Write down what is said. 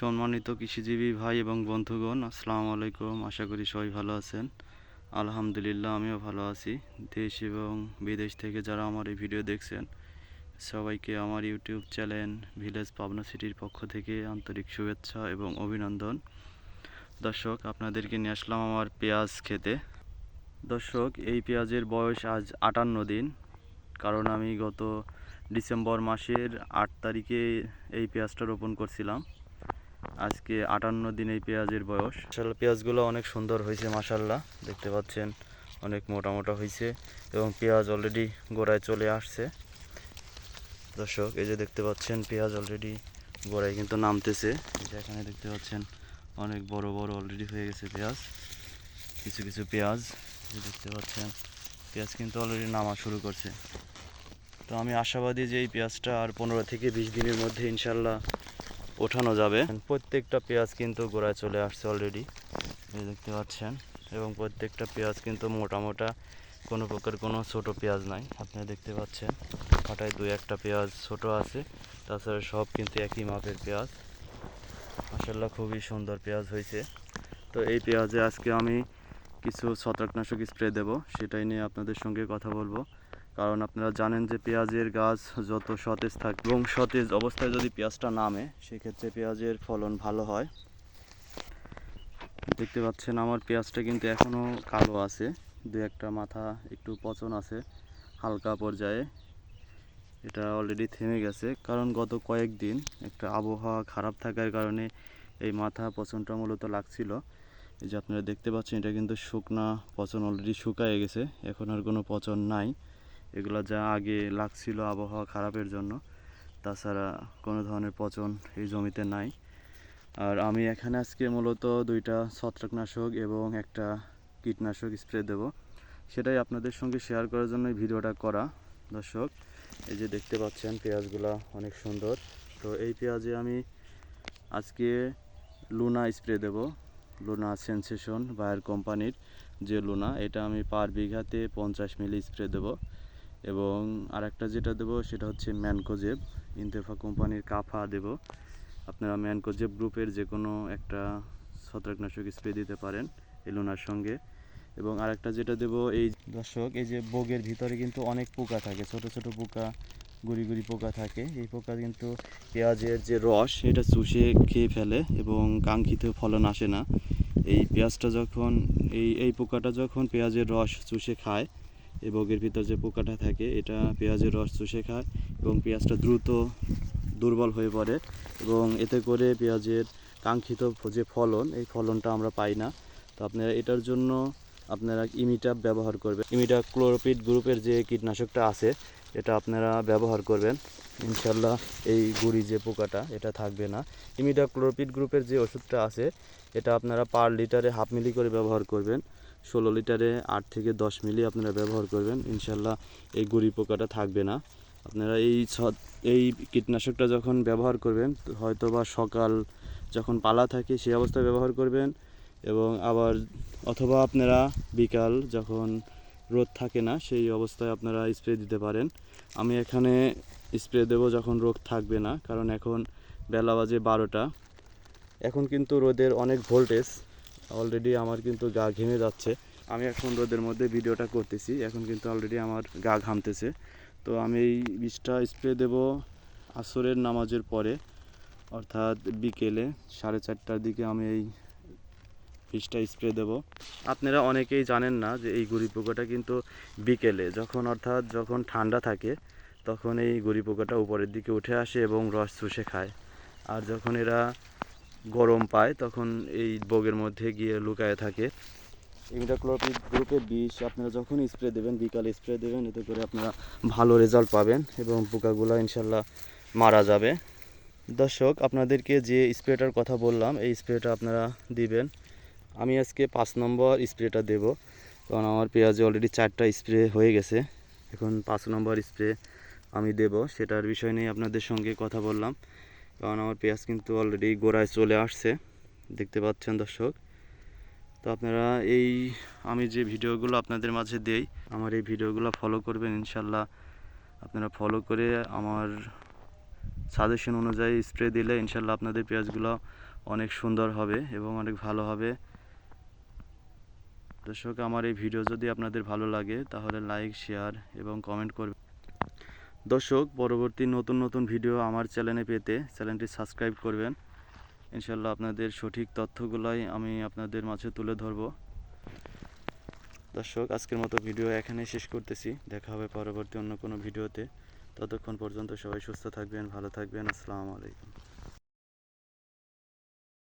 সম্মানিত কৃষিজীবী ভাই এবং বন্ধুগণ, আসসালামু আলাইকুম। আশা করি সবাই ভালো আছেন। আলহামদুলিল্লাহ, আমিও ভালো আছি। দেশ এবং বিদেশ থেকে যারা আমার এই ভিডিও দেখছেন, সবাইকে আমার ইউটিউব চ্যানেল ভিলেজ পাবনা সিটির পক্ষ থেকে আন্তরিক শুভেচ্ছা এবং অভিনন্দন। দর্শক, আপনাদেরকে নিয়ে আসলাম আমার পেঁয়াজ খেতে। দর্শক, এই পেঁয়াজের বয়স আজ আটান্ন দিন। কারণ আমি গত ডিসেম্বর মাসের আট তারিখে এই পেঁয়াজটা রোপণ করছিলাম। আজকে আটান্ন দিন এই পেঁয়াজের বয়স। আসলে পেঁয়াজগুলো অনেক সুন্দর হয়েছে মাসাল্লাহ দেখতে পাচ্ছেন, অনেক মোটা মোটা হয়েছে এবং পেঁয়াজ অলরেডি গোড়ায় চলে আসছে। দর্শক, এই যে দেখতে পাচ্ছেন, পেঁয়াজ অলরেডি গোড়ায় কিন্তু নামতেছে। এই যে এখানে দেখতে পাচ্ছেন, অনেক বড় বড় অলরেডি হয়ে গেছে পেঁয়াজ, কিছু কিছু পেঁয়াজ। দেখতে পাচ্ছেন, পেঁয়াজ কিন্তু অলরেডি নামা শুরু করছে। তো আমি আশাবাদী যে এই পেঁয়াজটা আর পনেরো থেকে বিশ দিনের মধ্যে ইনশাল্লাহ ওঠানো যাবে। প্রত্যেকটা পেঁয়াজ কিন্তু গোড়ায় চলে আসছে অলরেডি দেখতে পাচ্ছেন। এবং প্রত্যেকটা পেঁয়াজ কিন্তু মোটা মোটা কোনো প্রকার কোনো ছোট পেঁয়াজ নাই আপনারা দেখতে পাচ্ছেন। কাটায় দু একটা পেঁয়াজ ছোট আছে, তাছাড়া সব কিন্তু একই মাপের পেঁয়াজ। মাসাল্লাহ খুবই সুন্দর পেঁয়াজ হয়েছে। তো এই পেঁয়াজে আজকে আমি কিছু ছত্রাকনাশক স্প্রে দেব, সেটাই নিয়ে আপনাদের সঙ্গে কথা বলব। কারণ আপনারা জানেন যে পেঁয়াজের গাছ যত সতেজ থাকে এবং সতেজ অবস্থায় যদি পেঁয়াজটা নামে, সেক্ষেত্রে পেঁয়াজের ফলন ভালো হয়। দেখতে পাচ্ছেন আমার পেঁয়াজটা কিন্তু এখনও কালো আছে। দু একটা মাথা একটু পচন আছে, হালকা পর্যায়ে। এটা অলরেডি থেমে গেছে। কারণ গত কয়েকদিন একটা আবহাওয়া খারাপ থাকার কারণে এই মাথা পচনটা মূলত লাগছিল। এই যে আপনারা দেখতে পাচ্ছেন, এটা কিন্তু শুকনা পচন অলরেডি শুকায় গেছে। এখন আর কোনো পচন নাই। এগুলো যা আগে লাগছিল আবহাওয়া খারাপের জন্য, তাছাড়া কোনো ধরনের পচন এই জমিতে নাই। আর আমি এখানে আজকে মূলত দুইটা ছত্রাকনাশক এবং একটা কীটনাশক স্প্রে দেব। সেটাই আপনাদের সঙ্গে শেয়ার করার জন্য ভিডিওটা করা। দর্শক, এই যে দেখতে পাচ্ছেন পেঁয়াজগুলো অনেক সুন্দর। তো এই পেঁয়াজে আমি আজকে লুনা স্প্রে দেব। লুনা সেন্সেশন বায়ার কোম্পানির যে লুনা, এটা আমি পার বিঘাতে পঞ্চাশ মিলি স্প্রে দেব। এবং আরেকটা যেটা দেব, সেটা হচ্ছে ম্যানকোজেব, ইন্তেফা কোম্পানির কাফা দেব। আপনারা ম্যানকোজেব গ্রুপের যে কোনো একটা ছত্রাকনাশক স্প্রে দিতে পারেন এই লুনার সঙ্গে। এবং আরেকটা যেটা দেব, এই দর্শক, এই যে বগের ভিতরে কিন্তু অনেক পোকা থাকে, ছোট ছোট পোকা, গুড়ি গুড়ি পোকা থাকে। এই পোকা কিন্তু পেঁয়াজের যে রস, এটা চুষে খেয়ে ফেলে এবং কাঙ্ক্ষিত ফলন আসে না। এই পেঁয়াজটা যখন, এই এই পোকাটা যখন পেঁয়াজের রস চুষে খায় এই বগের ভিতর যে পোকাটা থাকে, এটা পেঁয়াজের রস চুষে খায় এবং পেঁয়াজটা দ্রুত দুর্বল হয়ে পড়ে এবং এতে করে পেঁয়াজের কাঙ্ক্ষিত যে ফলন, এই ফলনটা আমরা পাই না। তো আপনারা এটার জন্য আপনারা ইমিটাপ ব্যবহার করবেন। ইমিটা ক্লোরোপিড গ্রুপের যে কীটনাশকটা আছে, এটা আপনারা ব্যবহার করবেন। ইনশাল্লাহ এই গুড়ি যে পোকাটা, এটা থাকবে না। ইমিটা ক্লোরোপিড গ্রুপের যে ওষুধটা আছে, এটা আপনারা পার লিটারে হাফ মিলি করে ব্যবহার করবেন। ষোলো লিটারে আট থেকে দশ মিলি আপনারা ব্যবহার করবেন। ইনশাল্লাহ এই গুড়ি পোকাটা থাকবে না। আপনারা এই এই কীটনাশকটা যখন ব্যবহার করবেন হয়তো বা সকাল যখন পালা থাকে সেই অবস্থায় ব্যবহার করবেন এবং আবার অথবা আপনারা বিকাল যখন রোদ থাকে না সেই অবস্থায় আপনারা স্প্রে দিতে পারেন। আমি এখানে স্প্রে দেবো যখন রোগ থাকবে না, কারণ এখন বেলা বাজে বারোটা। এখন কিন্তু রোদের অনেক ভোল্টেজ। অলরেডি আমার কিন্তু গা ঘেমে যাচ্ছে। আমি এখন রোদের মধ্যে ভিডিওটা করতেছি। এখন কিন্তু অলরেডি আমার গা ঘামতেছে। তো আমি এই বীজটা স্প্রে দেব আসরের নামাজের পরে, অর্থাৎ বিকেলে সাড়ে চারটার দিকে আমি এই বীজটা স্প্রে দেব। আপনারা অনেকেই জানেন না যে এই গুড়ি পোকাটা কিন্তু বিকেলে, যখন অর্থাৎ যখন ঠান্ডা থাকে, তখন এই গুড়ি পোকাটা উপরের দিকে উঠে আসে এবং রস চুষে খায়। আর যখন এরা গরম পায়, তখন এই বগের মধ্যে গিয়ে লুকায় থাকে। ইমিডাক্লোরপিড গ্রুপের বিষ আপনারা যখন স্প্রে দেবেন, বিকালে স্প্রে দেবেন, এতে করে আপনারা ভালো রেজাল্ট পাবেন এবং পোকাগুলো ইনশাল্লাহ মারা যাবে। দর্শক, আপনাদেরকে যে স্প্রেটার কথা বললাম, এই স্প্রেটা আপনারা দিবেন। আমি আজকে পাঁচ নম্বর স্প্রেটা দেব, কারণ আমার পেঁয়াজে অলরেডি চারটা স্প্রে হয়ে গেছে। এখন পাঁচ নম্বর স্প্রে আমি দেব, সেটার বিষয় নিয়ে আপনাদের সঙ্গে কথা বললাম। কারণ আমার পেঁয়াজ কিন্তু অলরেডি গোড়ায় চলে আসছে, দেখতে পাচ্ছেন দর্শক। তো আপনারা এই, আমি যে ভিডিওগুলো আপনাদের মাঝে দেই, আমার এই ভিডিওগুলো ফলো করবেন ইনশাল্লাহ। আপনারা ফলো করে আমার সাজেশন অনুযায়ী স্প্রে দিলে ইনশাল্লাহ আপনাদের পেঁয়াজগুলো অনেক সুন্দর হবে এবং অনেক ভালো হবে। দর্শক, আমার এই ভিডিও যদি আপনাদের ভালো লাগে, তাহলে লাইক শেয়ার এবং কমেন্ট করবেন। দর্শক, পরবর্তী নতুন নতুন ভিডিও আমার চ্যানেলে পেতে চ্যানেলটি সাবস্ক্রাইব করবেন। ইনশাল্লাহ আপনাদের সঠিক তথ্যগুলাই আমি আপনাদের মাঝে তুলে ধরব। দর্শক, আজকের মতো ভিডিও এখানে শেষ করতেছি। দেখা হবে পরবর্তী অন্য কোনো ভিডিওতে। ততক্ষণ পর্যন্ত সবাই সুস্থ থাকবেন, ভালো থাকবেন। আসসালামু আলাইকুম।